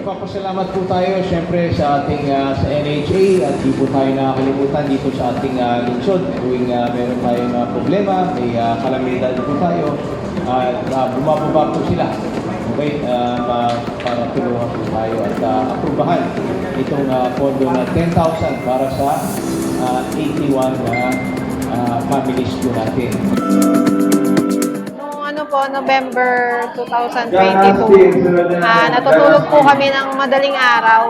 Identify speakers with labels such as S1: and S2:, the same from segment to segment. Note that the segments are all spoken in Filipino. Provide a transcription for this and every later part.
S1: Magpapasalamat po tayo siyempre sa ating ah, sa NHA at di po tayo nakakalimutan dito sa ating uh, lungsod. Tuwing ah, meron tayong ah, problema, may uh, kalamidad po tayo, at uh, bumababa po sila. Okay, ah, pa- para tulungan po tayo at ah, aprubahan itong ah, pondo na 10,000 para sa ah, 81 na ah, families po natin.
S2: Ano po, November 2022, ah natutulog po kami ng madaling araw.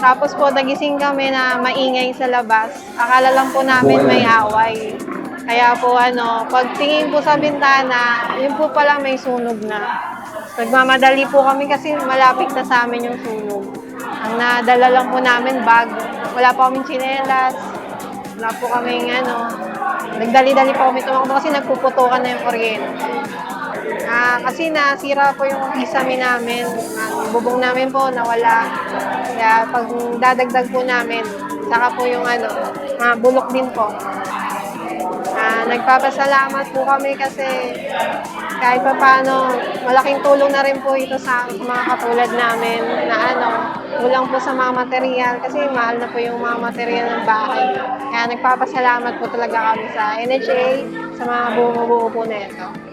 S2: Tapos po, nagising kami na maingay sa labas. Akala lang po namin may away. Kaya po ano, pagtingin po sa bintana, yun po pala may sunog na. Nagmamadali po kami kasi malapit na sa amin yung sunog. Ang nadala lang po namin bag. Wala po kaming tsinelas. Wala po kaming ano. Nagdali-dali po kami tumakbo kasi nagpuputukan na yung kuryente. Ah, kasi nasira po yung kisame namin. Ah, bubong namin po nawala. Kaya pag dadagdag po namin, saka po yung ano, ah, bulok din po. Ah, nagpapasalamat po kami kasi kahit pa paano, malaking tulong na rin po ito sa mga katulad namin na ano, kulang po sa mga material kasi mahal na po yung mga material ng bahay. Kaya nagpapasalamat po talaga kami sa NHA, sa mga bumubuo po na ito.